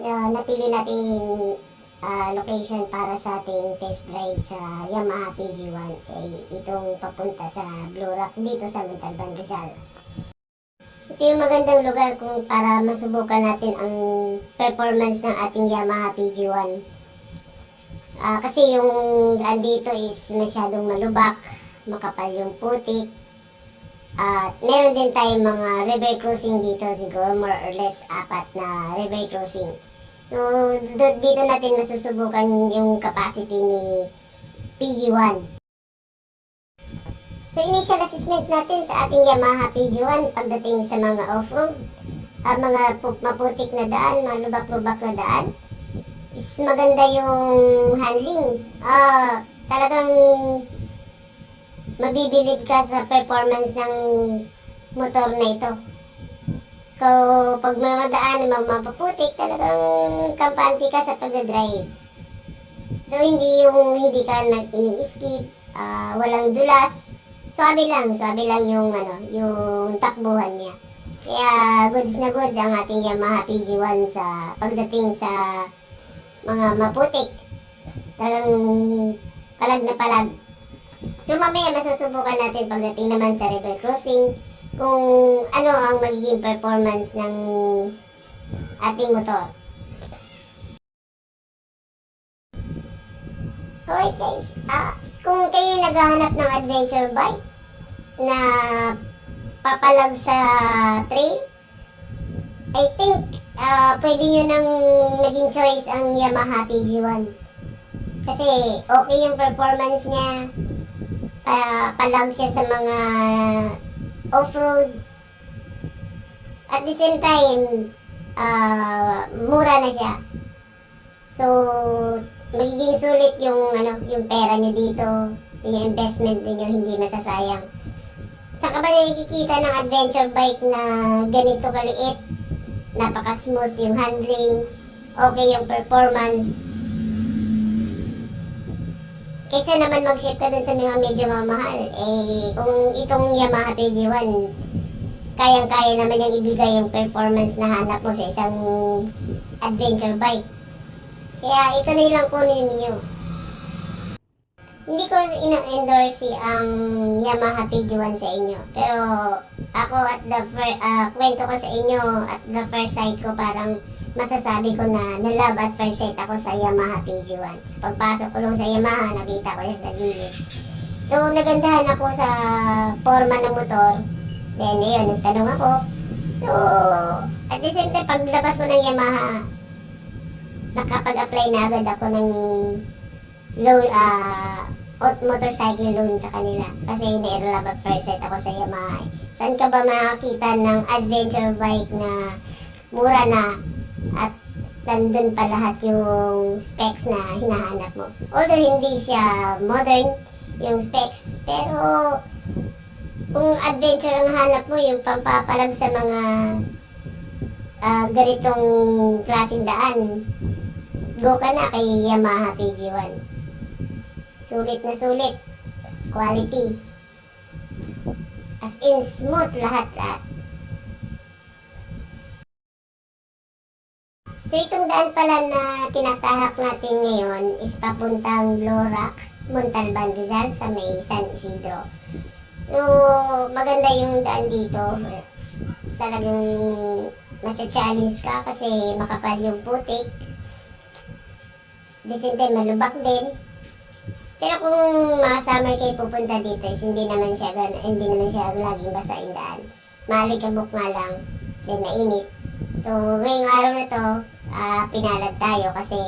uh, napili nating ah, location para sa ating test drive sa Yamaha PG1 ay itong papunta sa Blue Rock dito sa Montalban Rizal. Ito yung magandang lugar kung para masubukan natin ang performance ng ating Yamaha PG1. Ah, kasi yung daan dito is masyadong malubak, makapal yung putik, at meron din tayong mga river crossing dito, siguro more or less apat na river crossing. So, dito natin masusubukan yung capacity ni PG1. So, initial assessment natin sa ating Yamaha PG1 pagdating sa mga off-road, ah, mga pu- maputik na daan, mga lubak-lubak na daan, is maganda yung handling. Ah, talagang mabibilib ka sa performance ng motor na ito. So, pag mga daan mga mapaputik, talagang kampante ka sa pagdadrive. So, hindi yung hindi ka nag ini-skid, ah, walang dulas. Swabe lang, swabe lang yung ano, yung takbuhan niya. Kaya goods na goods ang ating Yamaha PG1 sa pagdating sa mga maputik. Talagang palag na palag. So mamaya masusubukan natin pagdating naman sa river crossing kung ano ang magiging performance ng ating motor. Alright guys, ah, kung kayo naghahanap ng adventure bike na papalag sa trail, I think ah, pwede nyo nang maging choice ang Yamaha PG1. Kasi okay yung performance niya, pa palag siya sa mga off-road. At the same time, ah, mura na siya. So, magiging sulit yung ano, yung pera niyo dito, yung investment niyo hindi masasayang. Saan ka ba nakikita ng adventure bike na ganito kaliit? Napaka-smooth yung handling, okay yung performance, Kaysa naman mag-ship ka dun sa mga medyo mamahal, eh, kung itong Yamaha PG1, kayang-kaya naman yung ibigay yung performance na hanap mo sa isang adventure bike. Kaya ito na lang kunin ninyo. Hindi ko ina-endorse ang Yamaha PG1 sa inyo. Pero ako at the fir- ah, kwento ko sa inyo at the first sight ko parang masasabi ko na na-love at first sight ako sa Yamaha PG1. So, pagpasok ko lang sa Yamaha, nakita ko siya sa gilid. So, nagandahan ako sa forma ng motor. Then, ayun, nagtanong ako. So, at the same time, paglabas ko ng Yamaha, nakapag-apply na agad ako ng loan, ot- motorcycle loan sa kanila. Kasi na-love at first sight ako sa Yamaha. Saan ka ba makakita ng adventure bike na mura na at nandun pa lahat yung specs na hinahanap mo. Although hindi siya modern yung specs, pero kung adventure ang hanap mo, yung pampapalag sa mga ah, ganitong klaseng daan, go ka na kay Yamaha PG1. Sulit na sulit. Quality. As in, smooth lahat-lahat. So itong daan pala na tinatahak natin ngayon is papuntang Blorac, Montalban, Rizal sa may San Isidro. So maganda yung daan dito. Talagang matcha-challenge ka kasi makapal yung putik. Din, malubak din. Pero kung mga summer kayo pupunta dito is hindi naman siya gan hindi naman siya laging basa daan. Malikabok nga lang, then mainit. So, ngayong araw na to, ah, pinalad tayo kasi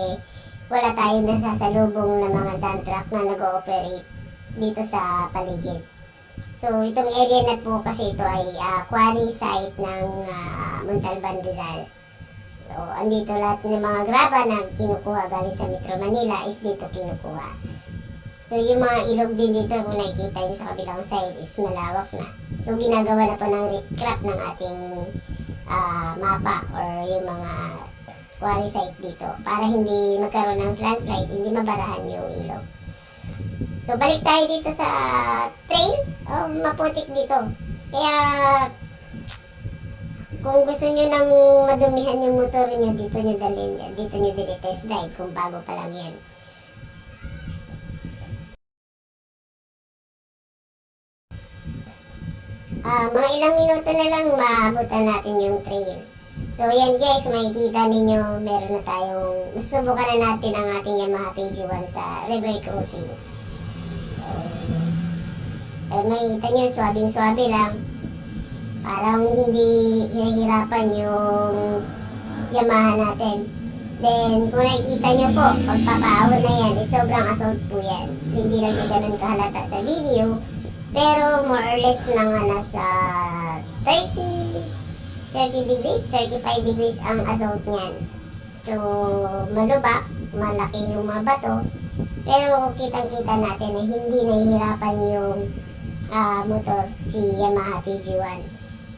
wala tayong nasasalubong na mga dump truck na nag-ooperate dito sa paligid. So, itong area na po kasi ito ay ah, quarry site ng ah, Montalban Rizal. So, andito lahat ng mga graba na kinukuha galing sa Metro Manila is dito kinukuha. So, yung mga ilog din dito, kung nakikita nyo sa kabilang side, is malawak na. So, ginagawa na po ng recrap ng ating ah, mapa or yung mga quarry site dito para hindi magkaroon ng landslide, hindi mabarahan yung ilog. So, balik tayo dito sa trail. Oh, maputik dito. Kaya, kung gusto nyo nang madumihan yung motor nyo, dito nyo dalhin, dito nyo dili test drive kung bago pa lang yan. Ah, mga ilang minuto na lang maabutan natin yung trail. So yan guys, makikita ninyo meron na tayong susubukan na natin ang ating Yamaha PG1 sa river cruising. Eh makikita nyo, swabing-swabe lang. Parang hindi hinahirapan yung Yamaha natin. Then, kung nakikita nyo po, pagpapaahon na yan, is sobrang assault po yan. So, hindi lang siya ganun kahalata sa video. Pero, more or less, mga nasa 30, 30 degrees, 35 degrees ang assault niyan. So, malubak, malaki yung mga bato. Pero, kitang-kita natin na hindi nahihirapan yung ah, motor, si Yamaha PG1.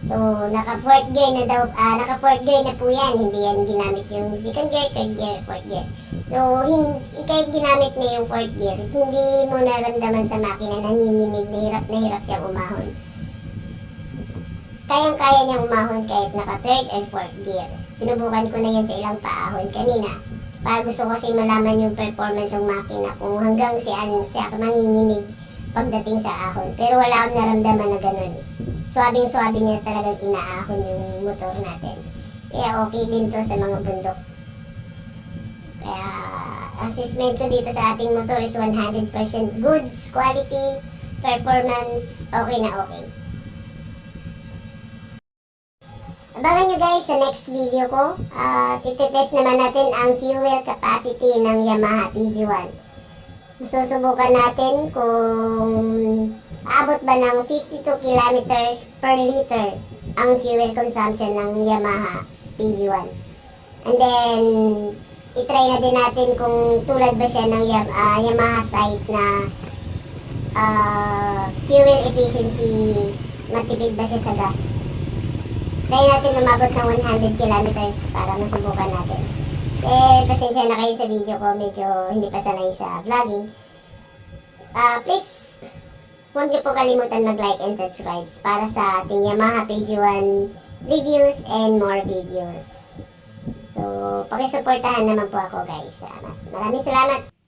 So, naka fourth gear na daw, ah, naka fourth gear na po yan. Hindi yan ginamit yung second gear, third gear, fourth gear. So, hindi, kahit ginamit na yung fourth gear, hindi mo naramdaman sa makina nanginginig na hirap na hirap siyang umahon. Kayang-kaya niyang umahon kahit naka third and fourth gear. Sinubukan ko na yan sa ilang paahon kanina. Para gusto ko kasi malaman yung performance ng makina kung hanggang saan siya manginginig pagdating sa ahon. Pero wala akong naramdaman na ganun. Swabing-swabe niya talagang inaahon yung motor natin. Kaya okay din to sa mga bundok. Kaya assessment ko dito sa ating motor is 100% goods, quality, performance, okay na okay. Abangan nyo guys sa next video ko. At itetest naman natin ang fuel capacity ng Yamaha PG1. Susubukan natin kung aabot ba ng 52 kilometers per liter ang fuel consumption ng Yamaha PG1. And then, itry na din natin kung tulad ba siya ng ah, Yamaha site na ah, fuel efficiency matipid ba siya sa gas. Try natin umabot ng 100 kilometers para masubukan natin. Eh, pasensya na kayo sa video ko, medyo hindi pa sanay sa vlogging. Ah, please, huwag niyo po kalimutan mag-like and subscribe para sa ating Yamaha Page 1 reviews and more videos. So, pakisuportahan naman po ako guys. Maraming salamat.